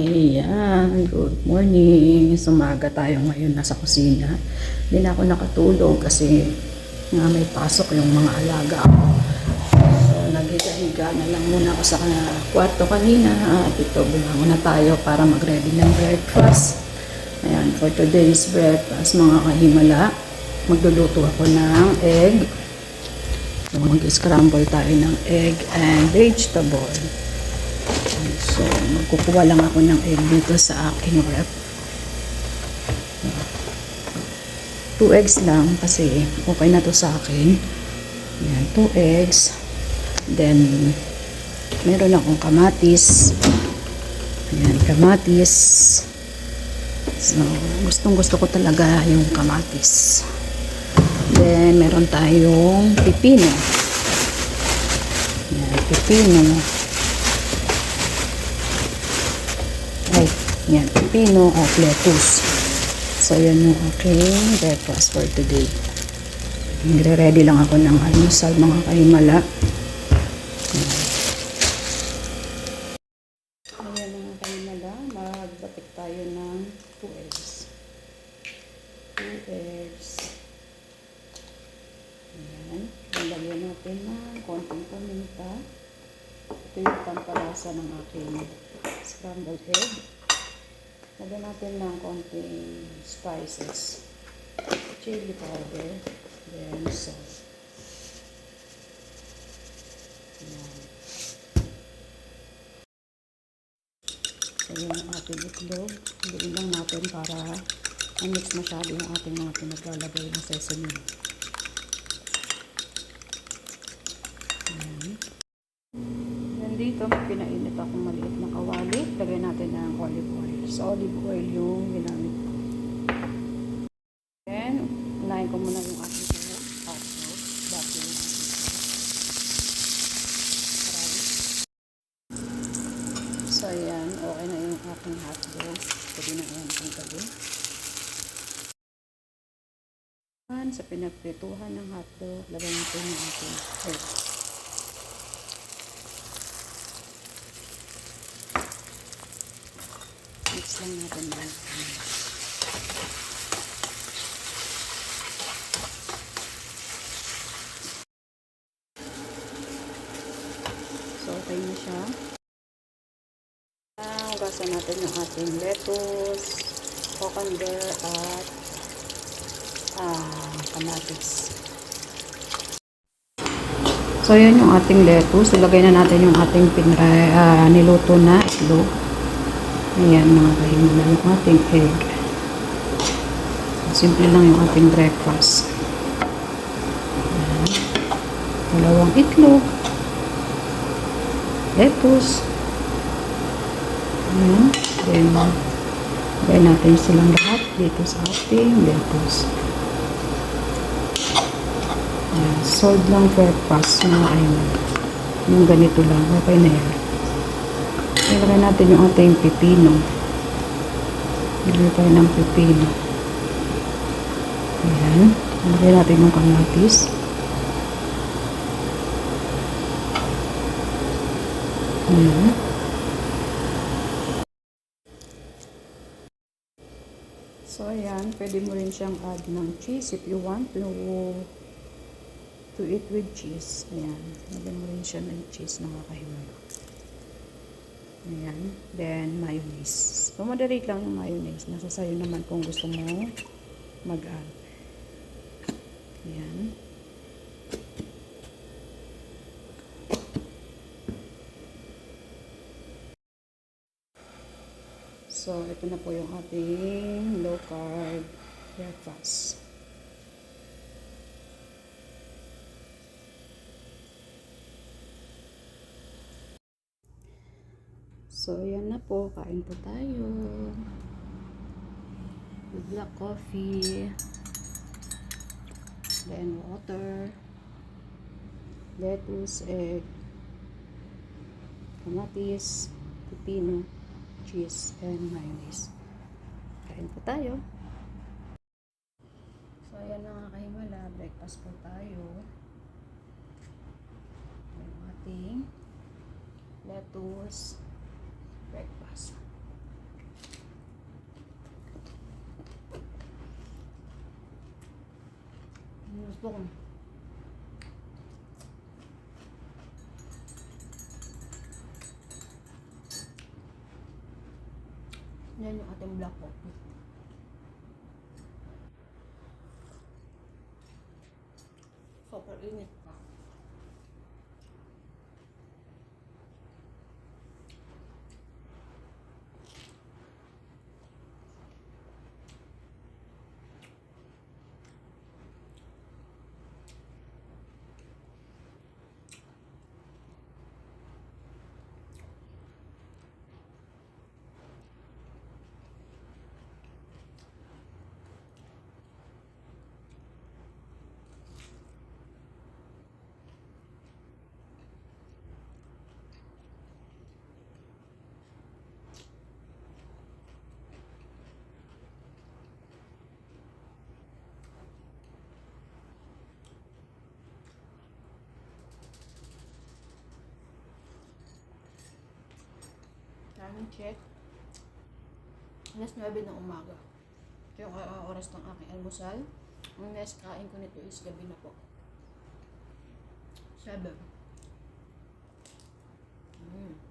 Ayan, good morning. Sumaga tayo ngayon nasa kusina. Hindi na ako nakatulog kasi nga may pasok yung mga alaga ko. So, naghiga-higa na lang muna ako sa kwarto kanina. At ito, bumangon na tayo para mag-ready ng breakfast. Ayan, for today's breakfast, mga kahimala, magluluto ako ng egg. Mag-scramble tayo ng egg and vegetable. So, magkukuha lang ako ng egg dito sa aking rep. Two eggs lang kasi okay na to sa akin. Yan, two eggs. Then, meron akong kamatis. Ayan, kamatis. So, gustong gusto ko talaga yung kamatis. Then, meron tayong pipino. Ayan, pipino. Ay, yan, pipino at lettuce. So, yan yung aking breakfast for today. Nagre-ready lang ako ng almusal, mga kahimala. Ayan mga kahimala, magbatik tayo ng 2 eggs. 2 eggs. Ayan, lalagyan natin ng konting paminta. Ito yung pampalasa ng aking scrambled egg. Lagyan natin ng konting spices. Chili powder. Then salt. Ayan. So yung ating itlog, hindi lang natin para ma-mix masyado yung ating mga pinaglalagay na sesame. Ayan. Then dito, may pinainit akong maliit na kawali. Lagay natin ng olive oil. Sa olive oil yung ginamit ko. Then, unahin ko muna yung ating. Hot sauce. Bago yung ating. So, ayan. Okay na yung ating hotdog. Pwede na yan itong gawin. Sa pinagprituhan ng hotdog, lagay natin yung ating egg. Mix lang natin yan. So, okay na siya. Ah, Hugasan natin yung ating lettuce, cucumber, at ah, kamatis. So, yun yung ating lettuce. Ilagay na natin yung ating pinra, ah, niluto na itlog. Ayan mga kahimala yung ating egg. Simple lang yung ating breakfast. Ayan. Dalawang itlog. Lettuce. Ayan. Then, lagay natin silang lahat dito sa ating lettuce. Ayan. Solid lang breakfast mga kahimala. Yung ganito lang. Okay na yan. Ilagay natin yung ating pipino. Ilagay tayo ng pipino. Ayan. Ilagay natin yung kamatis. Ayan. So, ayan. Pwede mo rin siyang add ng cheese if you want to to eat with cheese. Ayan. Lagyan mo rin siya ng cheese na makahimalo. Ayan. Then, mayonnaise. So, moderate lang yung mayonnaise. Nasa sayo naman kung gusto mo mag-add. Ayan. So, ito na po yung ating low carb breakfast. So, yan na po. Kain po tayo. Black coffee. Then, water. Lettuce, egg. Kamatis. Pipino cheese, and mayonnaise. Kain po tayo. So, ayan na nga kahimala. Breakfast po tayo. Ang ating lettuce breakfast. Ano po kung Yan yung ating black coffee. Super init pa. namin check. Alas 9 ng umaga. Ito yung uh, oras ng aking almusal. Ang next kain ko nito is gabi na po. 7. Mm.